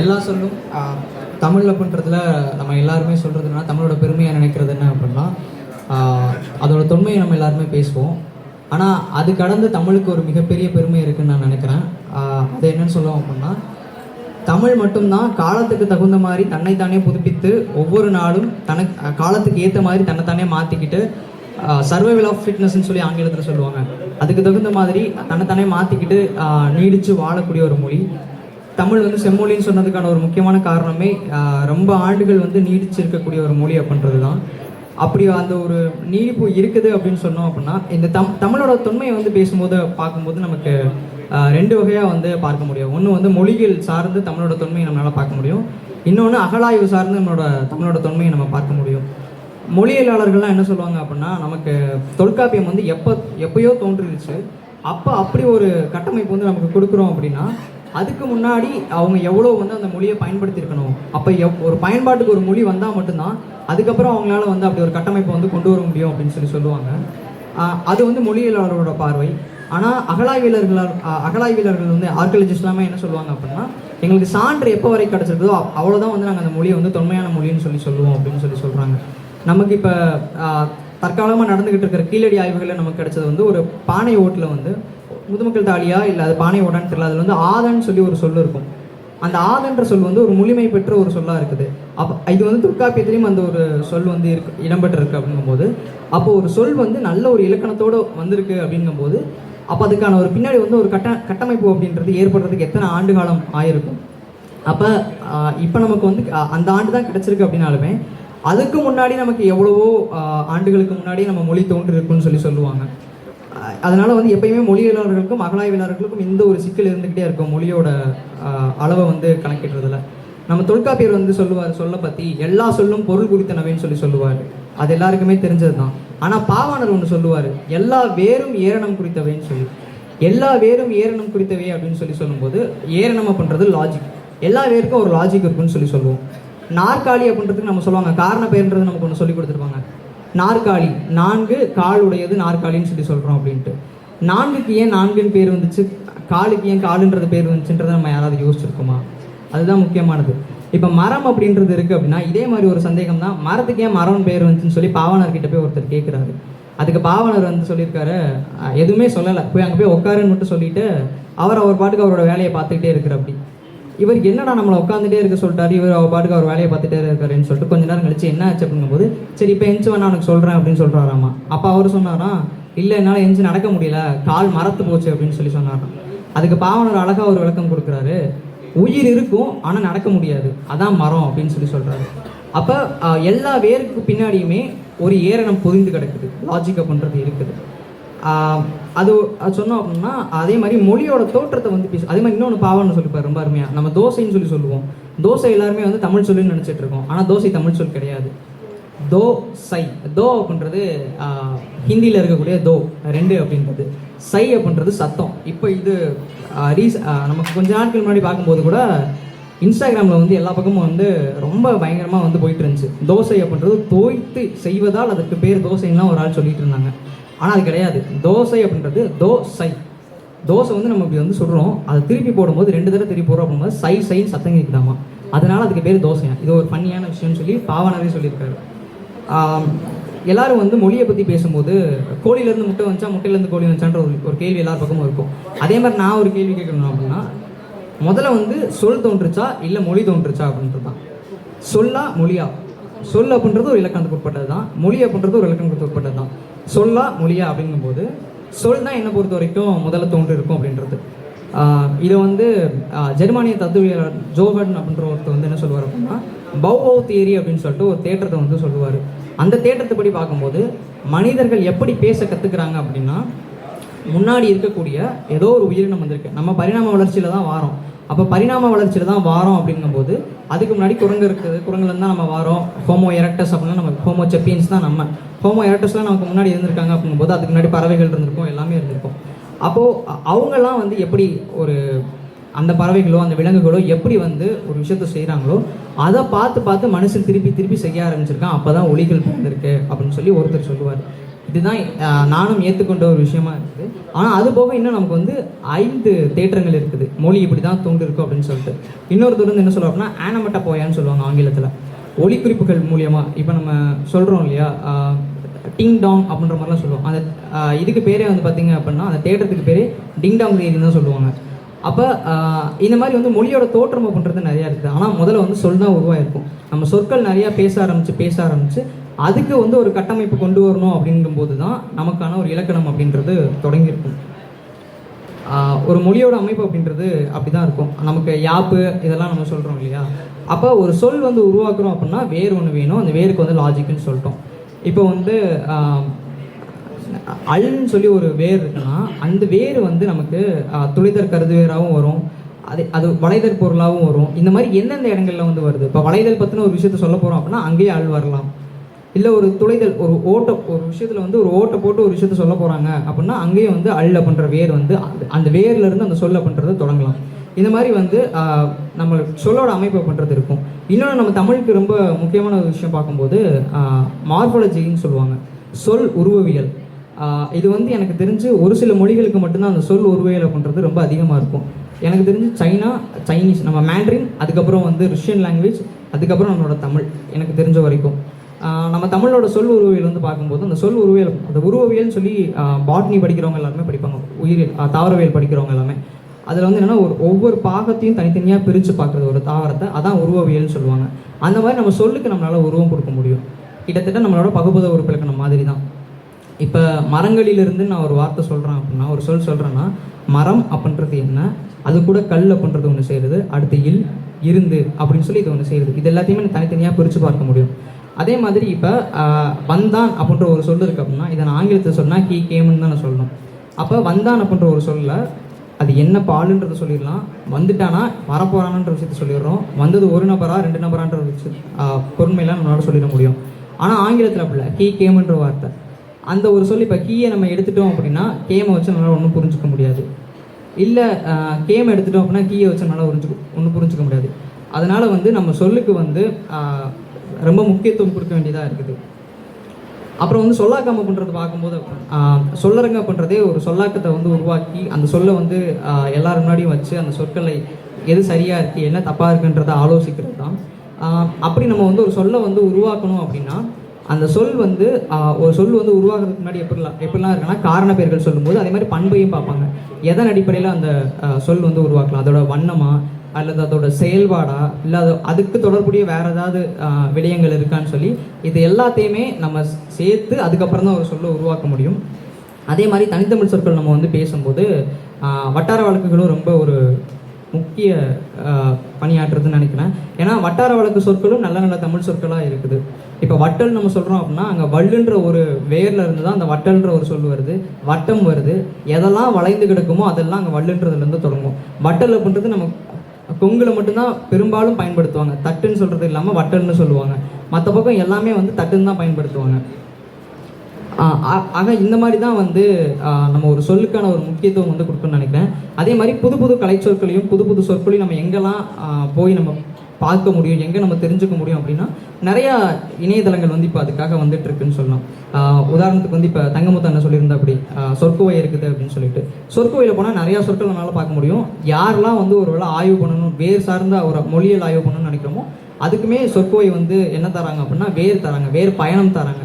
எல்லா சொல்லும் தமிழில் பண்ணுறதுல நம்ம எல்லாருமே சொல்கிறதுனா தமிழோட பெருமையாக நினைக்கிறது என்ன அப்படின்னா அதோட தொன்மையை நம்ம எல்லாருமே பேசுவோம். ஆனால் அது கடந்து தமிழுக்கு ஒரு மிகப்பெரிய பெருமை இருக்குன்னு நான் நினைக்கிறேன். அது என்னன்னு சொல்லுவோம் அப்படின்னா தமிழ் மட்டும்தான் காலத்துக்கு தகுந்த மாதிரி தன்னைத்தானே புதுப்பித்து ஒவ்வொரு நாளும் தனக்கு காலத்துக்கு ஏற்ற மாதிரி தன்னைத்தானே மாற்றிக்கிட்டு சர்வைவல் ஆஃப் ஃபிட்னஸ்ன்னு சொல்லி ஆங்கிலத்தில் சொல்லுவாங்க. அதுக்கு தகுந்த மாதிரி தன்னைத்தானே மாற்றிக்கிட்டு நீடித்து வாழக்கூடிய ஒரு மொழி. தமிழ் வந்து செம்மொழின்னு சொன்னதுக்கான ஒரு முக்கியமான காரணமே ரொம்ப ஆண்டுகள் வந்து நீடிச்சு இருக்கக்கூடிய ஒரு மொழி அப்படின்றது தான் அப்படி அந்த ஒரு நீடிப்பு இருக்குது அப்படின்னு சொன்னோம் அப்படின்னா இந்த தம் தமிழோட தொன்மையை வந்து பேசும்போது பார்க்கும்போது நமக்கு ரெண்டு வகையாக வந்து பார்க்க முடியும். ஒன்று வந்து மொழிகள் சார்ந்து தமிழோட தொன்மையை நம்மளால் பார்க்க முடியும். இன்னொன்று அகலாய்வு சார்ந்து நம்மளோட தமிழோட தொன்மையை நம்ம பார்க்க முடியும். மொழியியலாளர்கள்லாம் என்ன சொல்லுவாங்க அப்படின்னா நமக்கு தொல்காப்பியம் வந்து எப்போ எப்பயோ தோன்றிருச்சு. அப்போ அப்படி ஒரு கட்டமைப்பு வந்து நமக்கு கொடுக்குறோம் அப்படின்னா அதுக்கு முன்னாடி அவங்க எவ்வளோ வந்து அந்த மொழியை பயன்படுத்தியிருக்கணும். அப்போ எவ் ஒரு பயன்பாட்டுக்கு ஒரு மொழி வந்தால் மட்டும்தான் அதுக்கப்புறம் அவங்களால வந்து அப்படி ஒரு கட்டமைப்பை வந்து கொண்டு வர முடியும் அப்படின்னு சொல்லி சொல்லுவாங்க. அது வந்து மொழியியலாளரோட பார்வை. ஆனால் அகழாய்வியலர்களால் ஆஹ் வந்து ஆர்கியலஜிஸ்ட் எல்லாமே என்ன சொல்லுவாங்க அப்படின்னா எங்களுக்கு சான்று எப்போ வரை கிடச்சிருக்கோ அவ்வளோதான் வந்து நாங்கள் அந்த மொழியை வந்து தொன்மையான மொழின்னு சொல்லி சொல்லுவோம் அப்படின்னு சொல்லி சொல்கிறாங்க நமக்கு இப்போ தற்காலமாக நடந்துக்கிட்டு இருக்கிற கீழடி ஆய்வுகளில் நமக்கு கிடைச்சது வந்து ஒரு பானை ஓட்டில் வந்து முதுமக்கள் தாலியா இல்லை அது பானை ஓடான்னு தெரியல. அதில் வந்து ஆதன்னு சொல்லி ஒரு சொல் இருக்கும். அந்த ஆதன்ற சொல் வந்து ஒரு முழுமை பெற்ற ஒரு சொல்லாக இருக்குது. அப்போ இது வந்து தொல்காப்பியத்திலையும் அந்த ஒரு சொல் வந்து இருக்கு இடம்பெற்றிருக்கு அப்படிங்கும்போது. அப்போ ஒரு சொல் வந்து நல்ல ஒரு இலக்கணத்தோடு வந்திருக்கு அப்படிங்கும்போது அப்போ அதுக்கான ஒரு பின்னாடி வந்து ஒரு கட்ட கட்டமைப்பு அப்படின்றது ஏற்படுறதுக்கு எத்தனை ஆண்டு காலம் ஆயிருக்கும். அப்போ இப்போ நமக்கு வந்து அந்த ஆண்டு தான் கிடச்சிருக்கு அப்படின்னாலுமே அதுக்கு முன்னாடி நமக்கு எவ்வளவோ ஆண்டுகளுக்கு முன்னாடி நம்ம மொழி தோன்றிருக்குன்னு சொல்லி சொல்லுவாங்க. அதனால் வந்து எப்பயுமே மொழியியலாளர்களுக்கும் அகலாய்வியலாளர்களுக்கும் இந்த ஒரு சிக்கல் இருந்துக்கிட்டே இருக்கும் மொழியோட அளவை வந்து கணக்கிடுறதுல. நம்ம தொல்காப்பியர் வந்து சொல்லுவார் சொல்ல பற்றி எல்லா சொல்லும் பொருள் குறித்தனவேன்னு சொல்லி சொல்லுவார். அது எல்லாருக்குமே தெரிஞ்சது தான் ஆனால் பாவாணர் ஒன்று சொல்லுவார் எல்லா வேரும் ஏரணம் குறித்தவைன்னு சொல்லி. எல்லா வேரும் ஏரணம் குறித்தவை அப்படின்னு சொல்லி சொல்லும்போது ஏரணம் அப்படின்றது லாஜிக் எல்லா வேருக்கும் ஒரு லாஜிக் இருக்குன்னு சொல்லி சொல்லுவோம். நாற்காலி அப்படின்றதுக்கு நம்ம சொல்லுவாங்க காரண பெயர்ன்றது நமக்கு ஒன்று சொல்லி கொடுத்துருப்பாங்க. நாற்காலி. நான்கு கால் உடையது நாற்காலின்னு சொல்லி சொல்கிறோம் அப்படின்ட்டு. நான்குக்கு ஏன் நான்குன்னு பேர் வந்துச்சு? காலுக்கு ஏன் காலுன்றது பேர் வந்துச்சுன்றதை நம்ம யாராவது யோசிச்சிருக்கோமா? அதுதான் முக்கியமானது. இப்போ மரம் அப்படின்றது இருக்குது அப்படின்னா இதே மாதிரி ஒரு சந்தேகம் தான் மரத்துக்கு ஏன் மரம்னு பேர் வந்துச்சுன்னு சொல்லி பாவனர் கிட்ட போய் ஒருத்தர் கேட்குறாரு அதுக்கு பாவனர் வந்து சொல்லியிருக்காரு எதுவுமே சொல்லலை. போய் அங்கே போய் உட்காருன்னு மட்டும் சொல்லிட்டு அவர் அவர் பாட்டுக்கு அவரோட வேலையை பார்த்துக்கிட்டே இருக்கிற அப்படி. இவர் என்னடா நம்மளை உட்காந்துட்டே இருக்க சொல்லிட்டாரு இவர் அவர் பாட்டுக்கு அவர் வேலையை பார்த்துட்டே இருக்காருன்னு சொல்லிட்டு கொஞ்ச நேரம் கழிச்சு என்ன ஆச்சு அப்படிங்கும்போது சரி இப்போ எஞ்சி வேணா உனக்கு சொல்கிறேன் அப்படின்னு சொல்கிறாராமா அப்போ அவர் சொன்னாராம் இல்லை என்னால் எஞ்சி நடக்க முடியல கால் மரத்து போச்சு அப்படின்னு சொல்லி சொன்னாராம். அதுக்கு பாவனர் அழகாக ஒரு விளக்கம் கொடுக்குறாரு. உயிர் இருக்கும் ஆனால் நடக்க முடியாது. அதான் மரம் அப்படின்னு சொல்லி சொல்கிறாரு அப்போ எல்லா வேருக்கு பின்னாடியுமே ஒரு ஏரணம் பொதிந்து கிடக்குது. லாஜிக் அப்படின்றது இருக்குது. அது அது சொன்னோம் அப்படின்னா அதே மாதிரி மொழியோட தோற்றத்தை வந்து பேசு அதே மாதிரி இன்னொன்று பாவம்னு சொல்லிப்பார் ரொம்ப அருமையாக நம்ம தோசைன்னு சொல்லி சொல்லுவோம். தோசை எல்லாருமே வந்து தமிழ் சொல்லுன்னு நினச்சிட்டு இருக்கோம். ஆனால் தோசை தமிழ் சொல் கிடையாது. தோ சை. தோ அப்படின்றது ஹிந்தியில் இருக்கக்கூடிய தோ ரெண்டு அப்படின்றது. சை அப்படின்றது சத்தம். இப்போ இது ஆஹ் ரீஸ் நமக்கு கொஞ்ச நாட்கள் முன்னாடி பார்க்கும்போது கூட இன்ஸ்டாகிராமில் வந்து எல்லா பக்கமும் வந்து ரொம்ப பயங்கரமாக வந்து போயிட்டு இருந்துச்சு. தோசை அப்படின்றது தோய்த்து செய்வதால் அதுக்கு பேர் தோசைன்னா ஒரு ஆள் சொல்லிட்டு இருந்தாங்க. ஆனால் அது கிடையாது. தோசை அப்படின்றது தோசை. தோசை வந்து நம்ம இப்படி வந்து சொல்கிறோம் அதை திருப்பி போடும்போது ரெண்டு தடவை திருப்பி போடுறோம் அப்படிங்கும்போது சை சைன்னு சத்தம் கேட்குதாமா? அதனால் அதுக்கு பேர் தோசையா? இது ஒரு பண்ணியான விஷயம்னு சொல்லி பாவனரே சொல்லியிருக்காரு. எல்லாரும் வந்து மொழியை பற்றி பேசும்போது கோழியிலேருந்து முட்டை வந்துச்சா முட்டையிலேருந்து கோழி வந்துச்சான்ற ஒரு ஒரு கேள்வி எல்லார் பக்கமும் இருக்கும். அதே மாதிரி நான் ஒரு கேள்வி கேட்கணும் அப்படின்னா முதல்ல வந்து சொல் தோன்றுச்சா இல்லை மொழி தோன்றுச்சா அப்படின்றது தான். சொல்லா மொழியா? சொல் அப்படின்றது ஒரு இலக்கணத்துக்கு உட்பட்டது தான். மொழி அப்படின்றது ஒரு இலக்கணத்துக்கு உட்பட்டது தான். சொல்லா மொழியா அப்படிங்கும்போது சொல் தான் என்னை பொறுத்த வரைக்கும் முதல்ல தோன்று இருக்கும் அப்படின்றது. இதை வந்து ஜெர்மானிய தத்துவியலாளர் ஜோகன் அப்படின்ற ஒருத்தர் வந்து என்ன சொல்லுவார் அப்படின்னா பௌவோ தியரி அப்படின்னு சொல்லிட்டு ஒரு தேற்றத்தை வந்து சொல்லுவார். அந்த தேற்றத்தை படி பார்க்கும்போது மனிதர்கள் எப்படி பேச கற்றுக்குறாங்க அப்படின்னா முன்னாடி இருக்கக்கூடிய ஏதோ ஒரு உயிரினம் வந்திருக்கு. நம்ம பரிணாம வளர்ச்சியில் தான் வாரோம். அப்போ பரிணாம வளர்ச்சியில் தான் வாரோம் அப்படிங்கும்போது அதுக்கு முன்னாடி குரங்கு இருக்குது. குரங்குலேருந்து தான் நம்ம வாரோம். ஹோமோ எரக்டஸ் அப்படின்னா நம்ம ஹோமோ செப்பியன்ஸ் தான் நம்ம. ஹோமோ எரக்டஸ்லாம் நமக்கு முன்னாடி இருந்திருக்காங்க அப்படிங்கும்போது அதுக்கு முன்னாடி பறவைகள் இருந்திருக்கும் எல்லாமே இருந்திருக்கும். அப்போது அவங்கெல்லாம் வந்து எப்படி ஒரு அந்த பறவைகளோ அந்த விலங்குகளோ எப்படி வந்து ஒரு விஷயத்த செய்கிறாங்களோ அதை பார்த்து பார்த்து மனுஷன் திருப்பி திருப்பி செய்ய ஆரம்பிச்சிருக்கான். அப்போ தான் ஒளிகள் பிறந்திருக்கு அப்படின்னு சொல்லி ஒருத்தர் சொல்லுவார். இதுதான் நானும் ஏற்றுக்கொண்ட ஒரு விஷயமா இருக்குது. ஆனால் அது போக இன்னும் நமக்கு வந்து ஐந்து தேற்றங்கள் இருக்குது. மொழி இப்படி தான் தோன்று இருக்கும் அப்படின்னு சொல்லிட்டு. இன்னொரு வந்து என்ன சொல்லுவாங்க அப்படின்னா ஆனமட்ட போயான்னு சொல்லுவாங்க ஆங்கிலத்தில். ஒலிக்குறிப்புகள் மூலியமாக இப்போ நம்ம சொல்கிறோம் இல்லையா? டிங் டாங் அப்படின்ற மாதிரிலாம் சொல்லுவோம். அந்த இதுக்கு பேரே வந்து பார்த்திங்க அப்படின்னா அந்த தேட்டத்துக்கு பேரே டிங் டாங் தேரின்னு தான் சொல்லுவாங்க. அப்போ இந்த மாதிரி வந்து மொழியோட தோற்றம் அப்படின்றது நிறையா இருக்குது. ஆனால் முதல்ல வந்து சொல் தான் உருவாயிருக்கும். நம்ம சொற்கள் நிறையா பேச ஆரம்பித்து பேச ஆரம்பித்து அதுக்கு வந்து ஒரு கட்டமைப்பு கொண்டு வரணும் அப்படிங்கும்போது தான் நமக்கான ஒரு இலக்கணம் அப்படின்றது தொடங்கியிருக்கும். ஒரு மொழியோட அமைப்பு அப்படின்றது அப்படிதான் இருக்கும். நமக்கு யாப்பு இதெல்லாம் நம்ம சொல்கிறோம் இல்லையா? அப்போ ஒரு சொல் வந்து உருவாக்குறோம் அப்படின்னா வேர் ஒன்று வேணும். அந்த வேருக்கு வந்து லாஜிக்குன்னு சொல்லிட்டோம். இப்போ வந்து அல்னு அல்ன்னு சொல்லி ஒரு வேர் இருக்குன்னா அந்த வேர் வந்து நமக்கு ஆஹ் துளைதர் வரும். அது அது வளைதல் பொருளாகவும் வரும். இந்த மாதிரி எந்தெந்த இடங்கள்ல வந்து வருது? இப்போ வளைதல் பற்றின ஒரு விஷயத்த சொல்ல போகிறோம் அப்படின்னா அங்கேயே அல் வரலாம். இல்லை ஒரு துளைதல் ஒரு ஓட்டை ஒரு விஷயத்தில் வந்து ஒரு ஓட்டை போட்டு ஒரு விஷயத்த சொல்ல போகிறாங்க அப்படின்னா அங்கேயும் வந்து அள்ள பண்ணுற வேர் வந்து அந்த- அந்த அந்த சொல்ல பண்ணுறதை தொடங்கலாம். இந்த மாதிரி வந்து நம்ம சொல்லோட அமைப்பு பண்ணுறது இருக்கும். இன்னொன்று நம்ம தமிழுக்கு ரொம்ப முக்கியமான ஒரு விஷயம் பார்க்கும்போது மார்பாலஜின்னு சொல்லுவாங்க. சொல் உருவவியல். இது வந்து எனக்கு தெரிஞ்சு ஒரு சில மொழிகளுக்கு மட்டும்தான் அந்த சொல் உருவவியல் பண்ணுறது ரொம்ப அதிகமாக இருக்கும். எனக்கு தெரிஞ்சு சைனா சைனீஸ் நம்ம மேண்ட்ரின் அதுக்கப்புறம் வந்து ருஷ்யன் லாங்குவேஜ் அதுக்கப்புறம் நம்மளோட தமிழ் எனக்கு தெரிஞ்ச வரைக்கும். நம்ம தமிழோட சொல் உருவியல் வந்து பார்க்கும்போது அந்த சொல் உருவியல் அந்த உருவவியல்னு சொல்லி பாட்னி படிக்கிறவங்க எல்லாருமே படிப்பாங்க. உயிரியல் தாவரவியல் படிக்கிறவங்க எல்லாமே. அதில் வந்து என்னென்னா ஒரு ஒவ்வொரு பாகத்தையும் தனித்தனியாக பிரித்து பார்க்குறது ஒரு தாவரத்தை அதான் உருவவியல்னு சொல்லுவாங்க. அந்த மாதிரி நம்ம சொல்லுக்கு நம்மளால் உருவம் கொடுக்க முடியும். கிட்டத்தட்ட நம்மளோட பகுபத உறுப்பிலக்கணம் மாதிரி தான் இப்போ மரங்களிலிருந்து நான் ஒரு வார்த்தை சொல்கிறேன் அப்படின்னா ஒரு சொல் சொல்கிறேன்னா மரம் அப்படின்றது என்ன? அது கூட கல் அப்படின்றது ஒன்று செய்கிறது அடுத்து இல் இருந்து அப்படின்னு சொல்லி இது ஒன்று செய்கிறது இது எல்லாத்தையுமே தனித்தனியாக பிரித்து பார்க்க முடியும். அதே மாதிரி இப்போ வந்தான் அப்படின்ற ஒரு சொல் இருக்குது அப்படின்னா இதை நான் ஆங்கிலத்தில் சொன்னால் கீ கேம்னு தான் நான் சொல்லணும். அப்போ வந்தான் அப்படின்ற ஒரு சொல்ல அது என்ன பாலுன்றதை சொல்லிடலாம். வந்துட்டானா வரப்போறானன்ற விஷயத்த சொல்லிடுறோம். வந்தது ஒரு நபரா ரெண்டு நபரான்ற ஒரு பொறுமையெல்லாம் நம்மளால சொல்லிட முடியும். ஆனால் ஆங்கிலத்தில் அப்படி இல்லை. கீ கேம்ன்ற வார்த்தை. அந்த ஒரு சொல் இப்போ கீயை நம்ம எடுத்துட்டோம் அப்படின்னா கேமை வச்சு நம்மளால் ஒன்றும் புரிஞ்சுக்க முடியாது. இல்லை கேம் எடுத்துட்டோம் அப்படின்னா கீயை வச்சு நம்மளால் புரிஞ்சுக்க ஒன்றும் புரிஞ்சுக்க முடியாது. அதனால் வந்து நம்ம சொல்லுக்கு வந்து ரொம்ப முக்கியத்துவம் கொடுக்க வேண்டியதாக இருக்குது. அப்புறம் வந்து சொல்லாக்கம் அப்படின்றது பார்க்கும்போது சொல்லரங்க அப்படின்றதே ஒரு சொல்லாக்கத்தை வந்து உருவாக்கி அந்த சொல்லை வந்து ஆஹ், எல்லார் முன்னாடியும் வச்சு அந்த சொற்களை எது சரியாக இருக்குது என்ன தப்பாக இருக்குன்றதை ஆலோசிக்கிறது தான். அப்படி நம்ம வந்து ஒரு சொல்லை வந்து உருவாக்கணும் அப்படின்னா அந்த சொல் வந்து ஒரு சொல் வந்து உருவாக்குறதுக்கு முன்னாடி எப்படிலாம் எப்படிலாம் இருக்குன்னா காரண பெயர்கள் சொல்லும்போது அதே மாதிரி பண்பையும் பார்ப்பாங்க. எதன் அடிப்படையில் அந்த சொல் வந்து உருவாக்கலாம்? அதோட வண்ணமாக அல்லது அதோட செயல்பாடா இல்லை அது அதுக்கு தொடர்புடைய வேற ஏதாவது விடயங்கள் இருக்கான்னு சொல்லி இது எல்லாத்தையுமே நம்ம சேர்த்து அதுக்கப்புறம் தான் ஒரு சொல்ல உருவாக்க முடியும். அதே மாதிரி தனித்தமிழ் சொற்கள் நம்ம வந்து பேசும்போது வட்டார வழக்குகளும் ரொம்ப ஒரு முக்கிய பணியாற்றுறதுன்னு நினைக்கிறேன். ஏன்னா வட்டார வழக்கு சொற்களும் நல்ல நல்ல தமிழ் சொற்களாக இருக்குது. இப்போ வட்டல் நம்ம சொல்கிறோம் அப்படின்னா அங்கே வள்ளுன்ற ஒரு வேர்ல இருந்து தான் அந்த வட்டல்ன்ற ஒரு சொல் வருது வட்டம் வருது. எதெல்லாம் வளைந்து கிடக்குமோ அதெல்லாம் அங்கே வள்ளுன்றதுலேருந்து தொடங்கும். வட்டல் அப்படின்றது நம்ம கொங்குல மட்டும்தான் பெரும்பாலும் பயன்படுத்துவாங்க. தட்டுன்னு சொல்கிறது இல்லாமல் வட்டல்னு சொல்லுவாங்க. மற்ற பக்கம் எல்லாமே வந்து தட்டுன்னு தான் பயன்படுத்துவாங்க. ஆக இந்த மாதிரி தான் வந்து நம்ம ஒரு சொல்லுக்கான ஒரு முக்கியத்துவம் வந்து கொடுக்கணும்னு நினைக்கிறேன். அதே மாதிரி புது புது கலைச்சொற்களையும் புது புது சொற்களையும் நம்ம எங்கெல்லாம் போய் நம்ம பார்க்க முடியும் எங்கே நம்ம தெரிஞ்சுக்க முடியும் அப்படின்னா நிறையா இணையதளங்கள் வந்து இப்போ அதுக்காக வந்துட்டு இருக்குன்னு சொல்லலாம் உதாரணத்துக்கு வந்து இப்போ தங்கமுத்து அண்ணன் சொல்லியிருந்தா அப்படி ஆஹ் சொற்குவை இருக்குது அப்படின்னு சொல்லிட்டு. சொற்குவையில் போனால் நிறையா சொற்கள் நம்மளால் பார்க்க முடியும். யாரெல்லாம் வந்து ஒரு வேளை ஆய்வு பண்ணணும் வேர் சார்ந்த ஒரு மொழியல் ஆய்வு பண்ணணும்னு நினைக்கிறோமோ அதுக்குமே சொற்குவை வந்து என்ன தராங்க அப்படின்னா வேர் தராங்க வேர் பயணம் தராங்க.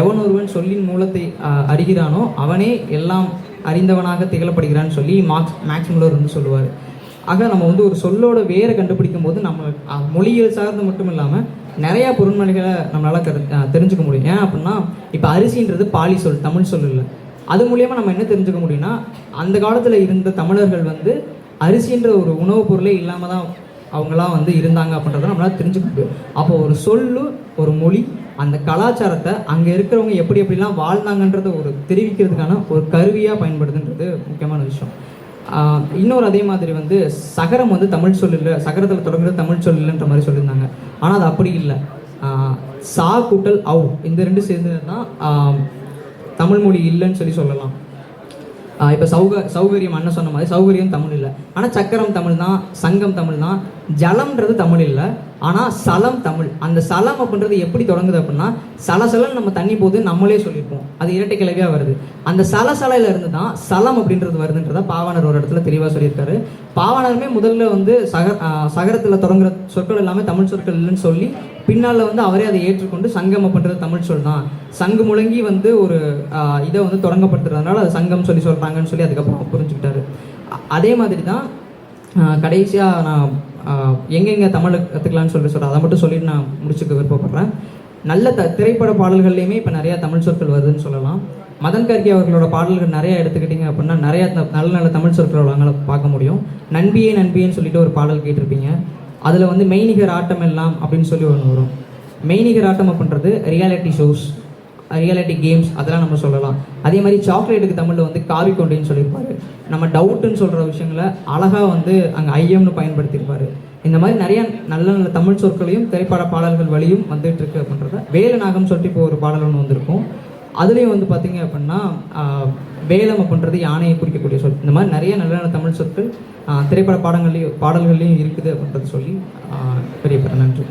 எவன் ஒருவன் சொல்லின் மூலத்தை அறிகிறானோ அவனே எல்லாம் அறிந்தவனாக திகழப்படுகிறான்னு சொல்லி மார்க்ஸ் மேக்ஸ் முல்லர் வந்து சொல்லுவார். ஆக நம்ம வந்து ஒரு சொல்லோட வேரை கண்டுபிடிக்கும் போது நம்ம மொழியியல் சார்ந்து மட்டும் இல்லாமல் நிறையா பொருண்மொழிகளை நம்மளால் கரு தெரிஞ்சுக்க முடியும். ஏன் அப்படின்னா இப்போ அரிசின்றது பாலி சொல் தமிழ் சொல் இல்லை. அது மூலியமாக நம்ம என்ன தெரிஞ்சுக்க முடியும்னா அந்த காலத்தில் இருந்த தமிழர்கள் வந்து அரிசின்ற ஒரு உணவுப் பொருளே இல்லாமல் தான் அவங்களாம் வந்து இருந்தாங்க அப்படின்றத நம்மளால் தெரிஞ்சுக்க முடியும். அப்போ ஒரு சொல்லு ஒரு மொழி அந்த கலாச்சாரத்தை அங்கே இருக்கிறவங்க எப்படி எப்படிலாம் வாழ்ந்தாங்கன்றத ஒரு தெரிவிக்கிறதுக்கான ஒரு கருவியாக பயன்படுதுன்றது முக்கியமான விஷயம். இன்னொரு அதே மாதிரி வந்து சகரம் வந்து தமிழ் சொல் சகரத்தில் தொடங்குறது தமிழ் சொல் மாதிரி சொல்லியிருந்தாங்க. ஆனால் அது அப்படி இல்லை. சா கூட்டல் அவ் இந்த ரெண்டு சேர்ந்தது தான் தமிழ் மொழி இல்லைன்னு சொல்லி சொல்லலாம். இப்போ சௌக சௌகரியம் அண்ணன் சொன்ன மாதிரி சௌகரியம் தமிழ் இல்லை ஆனால் சக்கரம் தமிழ் தான் சங்கம் தமிழ் தான் ஜலம்ன்றது தமிழ் இல்லை ஆனால் சலம் தமிழ். அந்த சலம் அப்படின்றது எப்படி தொடங்குது அப்படின்னா சலசலன்னு நம்ம தண்ணி போது நம்மளே சொல்லியிருப்போம். அது இரட்டை கிளவியாக வருது. அந்த சலசலையில இருந்து தான் சலம் அப்படின்றது வருதுன்றத பாவனர் ஒரு இடத்துல தெளிவாக சொல்லியிருக்காரு. பாவனருமே முதல்ல வந்து சக சகரத்தில் தொடங்குற சொற்கள் எல்லாமே தமிழ் சொற்கள் இல்லைன்னு சொல்லி பின்னால் வந்து அவரே அதை ஏற்றுக்கொண்டு சங்கம் அப்படின்றது தமிழ் சொல் தான். சங்கு முழங்கி வந்து ஒரு இதை வந்து தொடங்கப்படுத்துறதுனால அது சங்கம் சொல்லி சொல்கிறாங்கன்னு சொல்லி அதுக்கப்புறம் புரிஞ்சுக்கிட்டாரு. அதே மாதிரி தான் கடைசியாக நான் எங்கெங்கே தமிழை கற்றுக்கலான்னு சொல்லி சொல்கிறேன் அதை மட்டும் சொல்லிட்டு நான் முடிச்சுக்க விருப்பப்படுறேன். நல்ல த திரைப்பட பாடல்கள்லையுமே இப்போ நிறையா தமிழ் சொற்கள் வருதுன்னு சொல்லலாம். மதன் கர்கி அவர்களோட பாடல்கள் நிறையா எடுத்துக்கிட்டிங்க அப்படின்னா நிறையா த- நல்ல நல்ல தமிழ் சொற்கள் அவங்களால பார்க்க முடியும். நண்பியே நண்பியேன்னு சொல்லிட்டு ஒரு பாடல் கேட்டிருப்பீங்க. அதில் வந்து மெய்நிகர் ஆட்டம் எல்லாம் அப்படின்னு சொல்லி ஒன்று வரும். மெய்நிகர் ஆட்டம் அப்படின்றது ரியாலிட்டி ஷோஸ் ரியாலிட்டி கேம்ஸ் அதெல்லாம் நம்ம சொல்லலாம். அதே மாதிரி சாக்லேட்டுக்கு தமிழில் வந்து காவி கொண்டைன்னு சொல்லியிருப்பார். நம்ம டவுட்டுன்னு சொல்கிற விஷயங்களை அழகாக வந்து அங்கே ஐயம்னு பயன்படுத்தியிருப்பார். இந்த மாதிரி நிறைய நல்ல நல்ல தமிழ் சொற்களையும் திரைப்பட பாடல்கள் வழியும் வந்துட்டு இருக்கு அப்படின்றத வேலநாகம் சொல்லிட்டு இப்போ ஒரு பாடல் ஒன்று வந்திருக்கும். அதுலேயும் வந்து பார்த்தீங்க அப்படின்னா வேலம் அப்படின்றது யானையை குறிக்கக்கூடிய சொல். இந்த மாதிரி நிறைய நல்ல நல்ல தமிழ் சொற்கள் திரைப்பட பாடங்கள்லேயும் பாடல்கள்லேயும் இருக்குது அப்படின்றத சொல்லி பெரிய பெற நன்றி.